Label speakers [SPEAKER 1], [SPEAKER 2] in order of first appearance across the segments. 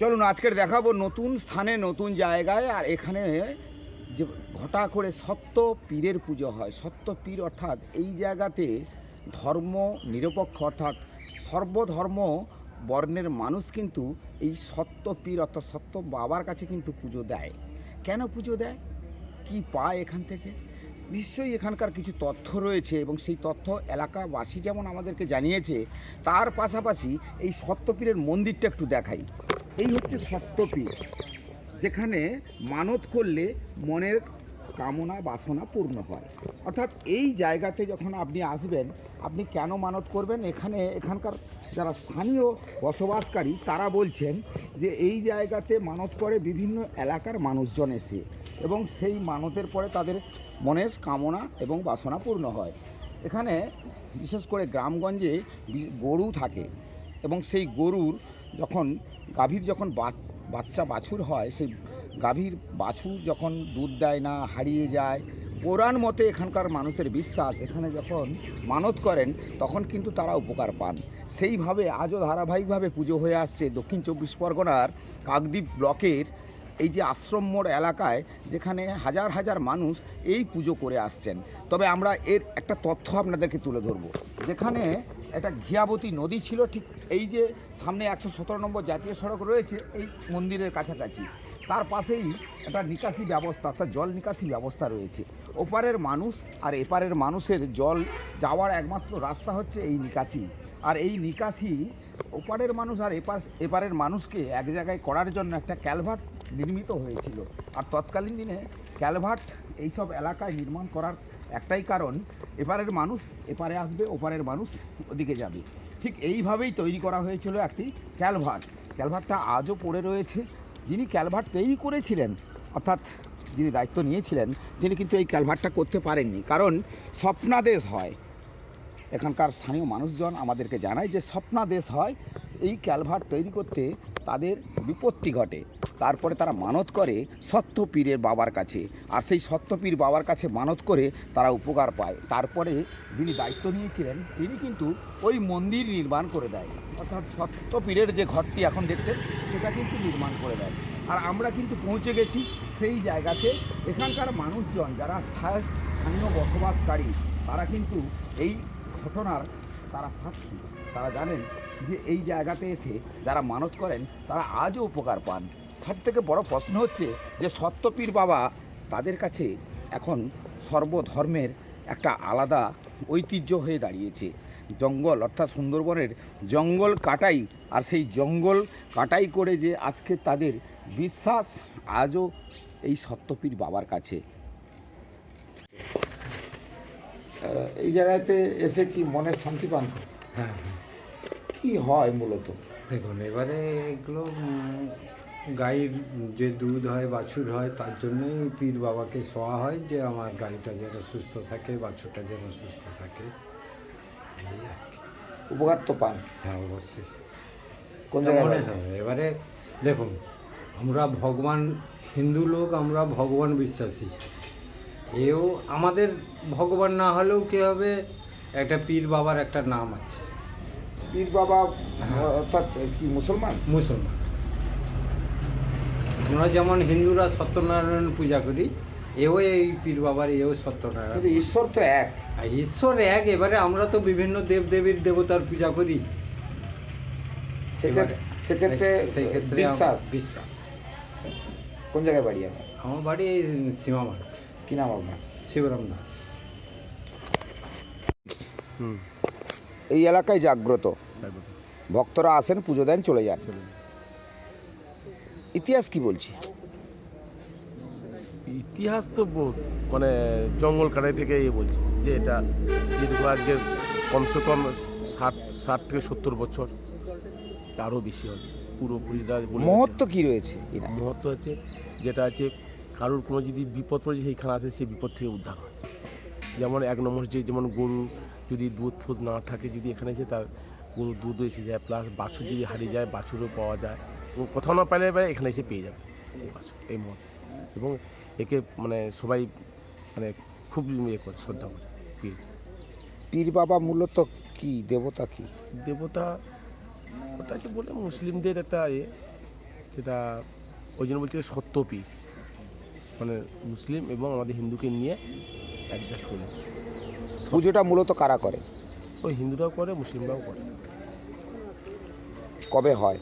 [SPEAKER 1] চলুন, আজকের দেখাবো নতুন স্থানে, নতুন জায়গায়, আর এখানে যে ঘটা করে সত্য পীরের পুজো হয়। সত্য পীর অর্থাৎ এই জায়গাতে ধর্ম নিরপেক্ষ, অর্থাৎ সর্বধর্ম বর্ণের মানুষ কিন্তু এই সত্য পীর, অর্থাৎ সত্য বাবার কাছে কিন্তু পুজো দেয়। কেন পুজো দেয়? কি পায় এখান থেকে? নিশ্চয়ই এখানকার কিছু তথ্য রয়েছে এবং সেই তথ্য এলাকাবাসী যেমন আমাদেরকে জানিয়েছে, তার পাশাপাশি এই সত্যপীরের মন্দিরটা একটু দেখাই। এই হচ্ছে সত্যপীর যেখানে মানত করলে মনের কামনা, বাসনা পূর্ণ হয়। অর্থাৎ এই জায়গাতে যখন আপনি আসবেন, আপনি কেন মানত করবেন? এখানে, এখানকার যারা স্থানীয় বসবাসকারী, তারা বলছেন যে এই জায়গাতে মানত করে বিভিন্ন এলাকার মানুষজন এসে এবং সেই মানতের পরে তাদের মনের কামনা এবং বাসনা পূর্ণ হয়। এখানে বিশেষ করে গ্রামগঞ্জে গরু থাকে এবং সেই গরুর যখন গাভীর যখন বাচ- বাচ্চা বাছুর হয়, সেই গাভীর বাছুর যখন দুধ দেয় না, হারিয়ে যায় পুরাণ মতে এখানকার মানুষের বিশ্বাস, এখানে যখন মানত করেন, তখন কিন্তু তারা উপকার পান। সেইভাবে আজও ধারাবাহিকভাবে পুজো হয়ে আসছে দক্ষিণ চব্বিশ পরগনার কাকদ্বীপ ব্লকের এই যে আশ্রম মোড় এলাকায়, যেখানে হাজার হাজার মানুষ এই পুজো করে আসছেন। তবে আমরা এর একটা তথ্য আপনাদেরকে তুলে ধরবো। যেখানে একটা ঘিয়াবতী নদী ছিল, ঠিক এই যে সামনে একশো সতেরো নম্বর জাতীয় সড়ক রয়েছে, এই মন্দিরের কাছাকাছি। তার পাশেই একটা নিকাশি ব্যবস্থা, অর্থাৎ জল নিকাশি ব্যবস্থা রয়েছে। ওপারের মানুষ আর এপারের মানুষের জল যাওয়ার একমাত্র রাস্তা হচ্ছে এই নিকাশি। আর এই নিকাশি ওপারের মানুষ আর এপার, এপারের মানুষকে এক জায়গায় করার জন্য একটা ক্যালভার্ট নির্মিত হয়েছিল। আর তৎকালীন দিনে ক্যালভার্ট এইসব এলাকায় নির্মাণ করার একটাই কারণ, এপারের মানুষ এপারে আসবে, ওপারের মানুষ ওদিকে যাবে। ঠিক এইভাবেই তৈরি করা হয়েছিল একটি ক্যালভার্ট ক্যালভার্টটা আজও পড়ে রয়েছে। যিনি ক্যালভার্ট তৈরি করেছিলেন, অর্থাৎ যিনি দায়িত্ব নিয়েছিলেন, তিনি কিন্তু এই ক্যালভার্টটা করতে পারেননি। কারণ স্বপ্নাদেশ হয়। এখানকার স্থানীয় মানুষজন আমাদেরকে জানায় যে স্বপ্নাদেশ হয়, এই ক্যালভার্ট তৈরি করতে তাদের বিপত্তি ঘটে। তারপরে তারা মানত করে সত্য পীরের বাবার কাছে। আর সেই সত্য পীর বাবার কাছে মানত করে তারা উপকার পায়। তারপরে যিনি দায়িত্ব নিয়েছিলেন, তিনি কিন্তু ওই মন্দির নির্মাণ করে দেয়। অর্থাৎ সত্য পীরের যে ঘরটি এখন দেখছেন, সেটা কিন্তু নির্মাণ করে দেয়। আর আমরা কিন্তু পৌঁছে গেছি সেই জায়গাতে। এখানকার মানুষজন যারা স্থানীয় বসবাসকারী, তারা কিন্তু এই ঘটনার তারা সাক্ষী। তারা জানেন যে এই জায়গাতে এসে যারা মানত করেন, তারা আজও উপকার পান। সব থেকে বড় প্রশ্ন হচ্ছে যে সত্যপীর বাবা তাদের কাছে এখন সর্বধর্মের একটা আলাদা ঐতিহ্য হয়ে দাঁড়িয়েছে। জঙ্গল অর্থাৎ সুন্দরবনের জঙ্গল কাটাই আর সেই জঙ্গল কাটাই করে যে আজকে তাদের বিশ্বাস আজও এই সত্যপীর বাবার কাছে। এই জায়গাতে এসে কি মনের শান্তি পান?
[SPEAKER 2] হ্যাঁ
[SPEAKER 1] কি হয় মূলত?
[SPEAKER 2] দেখুন এবারে এগুলো গাইর যে দুধ হয় বাছুর হয় তার জন্যই পীর বাবাকে শোয়া হয় যে আমার গাইটা যেন সুস্থ থাকে বাছুরটা যেন সুস্থ থাকে। এই আর কি।
[SPEAKER 1] উপকার তো পান।
[SPEAKER 2] হ্যাঁ অবশ্যই।
[SPEAKER 1] কোন
[SPEAKER 2] মনে? এবারে দেখুন আমরা ভগবান হিন্দু লোক আমরা ভগবান বিশ্বাসী। এও আমাদের ভগবান না হলেও কি হবে? একটা পীর বাবার একটা নাম আছে।
[SPEAKER 1] পীর বাবা
[SPEAKER 2] হ্যাঁ।
[SPEAKER 1] অর্থাৎ কি মুসলমান?
[SPEAKER 2] মুসলমান। আমরা যেমন হিন্দুরা সত্যনারায়ণ পূজা করি এও এই পীর বাবার এও
[SPEAKER 1] কিন্তু
[SPEAKER 2] সত্যনারায়ণ
[SPEAKER 1] ঈশ্বর তো এক।
[SPEAKER 2] আর ঈশ্বর এক এবারে আমরা তো বিভিন্ন দেব দেবীর দেবতার পূজা করি।
[SPEAKER 1] সেক্ষেত্রে সেক্ষেত্রে
[SPEAKER 2] সেই ক্ষেত্রে
[SPEAKER 1] বিশ্বাস।
[SPEAKER 2] বিশ্বাস।
[SPEAKER 1] কোন জায়গায় বাড়ি আমার
[SPEAKER 2] আমার বাড়ি এই সীমামাঠ
[SPEAKER 1] কি নাম আপনার?
[SPEAKER 2] শিবরাম দাস।
[SPEAKER 1] এই এলাকায় জাগ্রত। ভক্তরা আসেন পুজো দেন চলে যান। ইতিহাস কি বলছে?
[SPEAKER 3] ইতিহাস তো মানে জঙ্গল কাটাই থেকে এ বলছে যে এটা যেটুকু আজকে কমসে কম ষাট ষাট থেকে সত্তর বছর আরও বেশি হবে। পুরোপুরিটা
[SPEAKER 1] মহত্ব কি রয়েছে
[SPEAKER 3] মহত্ব হচ্ছে যেটা আছে কারোর কোনো যদি বিপদ পড়ে সেইখানে আসে সেই বিপদ থেকে উদ্ধার হয়। যেমন এক নম্বর হচ্ছে যেমন গরু যদি দুধ ফুদ না থাকে যদি এখানে এসে তার গরু দুধ এসে যায় প্লাস বাছুর যদি হারিয়ে যায় বাছুরও পাওয়া যায়। কোথাও না পাইলে এবার এখানে এসে পেয়ে যাবে। সেই বাছুর এই মুহূর্তে। এবং একে মানে সবাই মানে খুব ইয়ে করে শ্রদ্ধা করে পীর।
[SPEAKER 1] পীর বাবা মূলত কি দেবতা কি?
[SPEAKER 3] দেবতা ওটাকে বলে মুসলিমদের একটা এ যেটা ওই জন্য বলছে সত্য পীর। মানে মুসলিম এবং আমাদের হিন্দুকে নিয়ে অ্যাডজাস্ট করেছে
[SPEAKER 1] পুজোটা মূলত কারা করে?
[SPEAKER 3] ওই হিন্দুরাও করে মুসলিমরাও করে।
[SPEAKER 1] কবে হয়?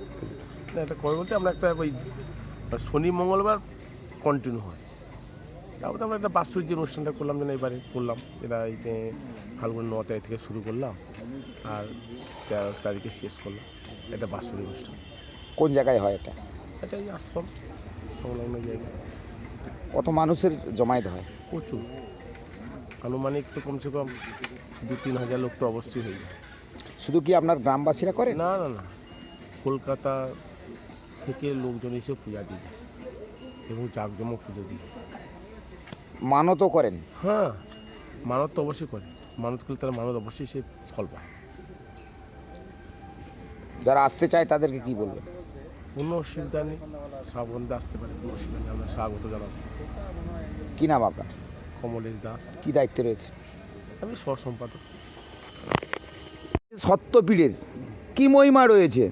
[SPEAKER 3] না এটা করে বলতে আমরা একটা ওই শনি মঙ্গলবার কন্টিনিউ হয়। তারপরে আমরা একটা বাৎসরিক অনুষ্ঠানটা করলাম যেন এবারে করলাম এটা এই যে ফাল্গুন ন তারিখ থেকে শুরু করলাম আর তেরো তারিখে শেষ করলাম এটা বাৎসরিক অনুষ্ঠান।
[SPEAKER 1] কোন জায়গায় হয় এটা?
[SPEAKER 3] এটা এই আশ্রম সংলগ্ন জায়গায়
[SPEAKER 1] কত মানুষের জমায়েত হয়?
[SPEAKER 3] প্রচুর। আনুমানিক তো কমসে কম দু তিন হাজার লোক তো অবশ্যই হয়ে যায়।
[SPEAKER 1] শুধু কি আপনার গ্রামবাসীরা করে?
[SPEAKER 3] না না না। কলকাতা থেকে লোকজন এসে পূজা দিয়ে যায় এবং জাঁকজমক পুজো দিয়ে
[SPEAKER 1] মানতও করেন?
[SPEAKER 3] হ্যাঁ মানত তো অবশ্যই করে মানত করলে তারা মানত অবশ্যই সে ফল পায়।
[SPEAKER 1] যারা আসতে চায় তাদেরকে কি বলবেন?
[SPEAKER 3] কোনো অসুবিধা নেই। শ্রাবণতে আসতে পারে কোনো অসুবিধা নেই। আমরা স্বাগত জানাব।
[SPEAKER 1] কি নাম আপনার?
[SPEAKER 3] কমলেশ দাস।
[SPEAKER 1] কি দায়িত্বে রয়েছে?
[SPEAKER 3] আমি সহ সম্পাদক
[SPEAKER 1] সত্যপীঠের কি মহিমা রয়েছে?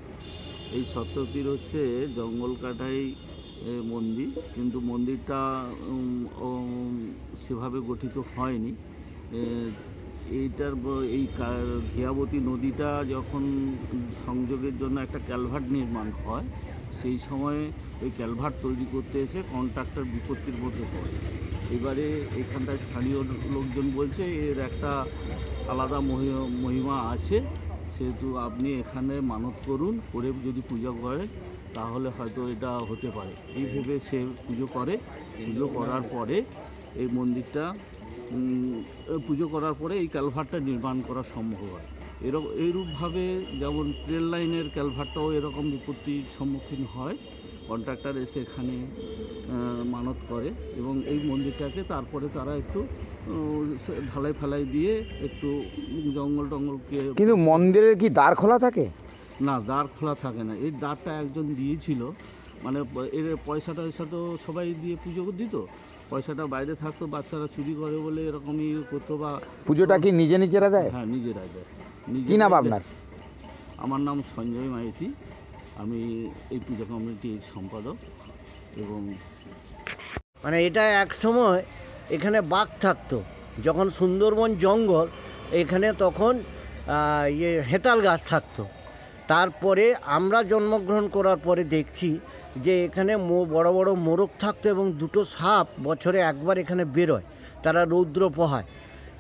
[SPEAKER 4] এই সত্যপীর হচ্ছে জঙ্গল কাটাই মন্দির। কিন্তু মন্দিরটা সেভাবে গঠিত হয়নি। এইটার এই কা- ঘিয়াবতী নদীটা যখন সংযোগের জন্য একটা ক্যালভার্ট নির্মাণ হয়, সেই সময়ে ওই ক্যালভার্ট তৈরি করতে এসে কন্ট্রাক্টর বিপত্তির মধ্যে পড়ে। এবারে এখানটায় স্থানীয় লোকজন বলছে, এর একটা আলাদা মহি- মহিমা আছে। সেহেতু আপনি এখানে মানত করুন, করে যদি পূজা করে, তাহলে হয়তো এটা হতে পারে। এই ভেবে সে পুজো করে। পুজো করার পরে এই মন্দিরটা পুজো করার পরে এই ক্যালভারটা নির্মাণ করা সম্ভব হয়। এরকম এইরূপভাবে যেমন ট্রেন লাইনের ক্যালভারটাও এরকম বিপত্তির সম্মুখীন হয় কন্ট্রাক্টর এসে এখানে মানত করে এবং এই মন্দিরটাকে তারপরে তারা একটু ঢালাই ফালাই দিয়ে একটু জঙ্গল টঙ্গলকে
[SPEAKER 1] কিন্তু মন্দিরের কি দ্বার খোলা থাকে?
[SPEAKER 4] না দ্বার খোলা থাকে না। এই দ্বারটা একজন দিয়েছিল। মানে এর পয়সা টয়সা তো সবাই দিয়ে পুজো দিত। পয়সাটা বাইরে থাকতো বাচ্চারা চুরি করে বলে এরকমই করতো বা
[SPEAKER 1] পুজোটা কি নিজে নিজেরা দেয়?
[SPEAKER 4] হ্যাঁ নিজেরা দেয়।
[SPEAKER 1] কি নাম আপনার?
[SPEAKER 4] আমার নাম সঞ্জয় মাইতি। আমি এই পূজা কমিটির সম্পাদক এবং
[SPEAKER 5] মানে এটা এক সময় এখানে বাঘ থাকতো। যখন সুন্দরবন জঙ্গল, এখানে তখন ইয়ে হেতাল গাছ থাকতো। তারপরে আমরা জন্মগ্রহণ করার পরে দেখছি যে এখানে মো- বড় বড় মোরগ থাকতো এবং দুটো সাপ বছরে একবার এখানে বেরোয়। তারা রৌদ্র পোহায়।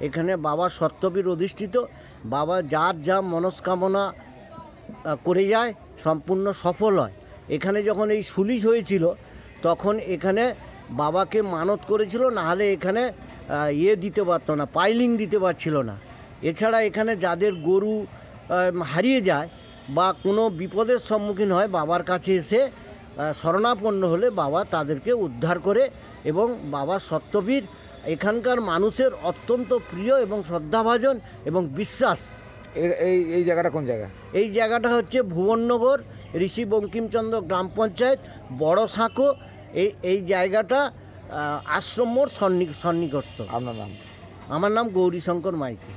[SPEAKER 5] এখানে বাবা সত্যবীর অধিষ্ঠিত। বাবা যার যা মনস্কামনা করে যায় সম্পূর্ণ সফল হয়। এখানে যখন এই সুলিশ হয়েছিল, তখন এখানে বাবাকে মানত করেছিল, নাহলে এখানে ইয়ে দিতে পারতো না, পাইলিং দিতে পারছিল না। এছাড়া এখানে যাদের গরু হারিয়ে যায় বা কোনো বিপদের সম্মুখীন হয়, বাবার কাছে এসে শরণাপন্ন হলে বাবা তাদেরকে উদ্ধার করে এবং বাবা সত্যবীর, এখানকার মানুষের অত্যন্ত প্রিয় এবং শ্রদ্ধাভাজন এবং বিশ্বাস
[SPEAKER 1] এই এই জায়গাটা কোন জায়গা?
[SPEAKER 5] এই জায়গাটা হচ্ছে ভুবননগর ঋষি বঙ্কিমচন্দ্র গ্রাম পঞ্চায়েত বড় সাঁকো। এই এই জায়গাটা আশ্রম মোড় সন্নি
[SPEAKER 1] আপনার নাম?
[SPEAKER 5] আমার নাম গৌরীশঙ্কর মাইতি।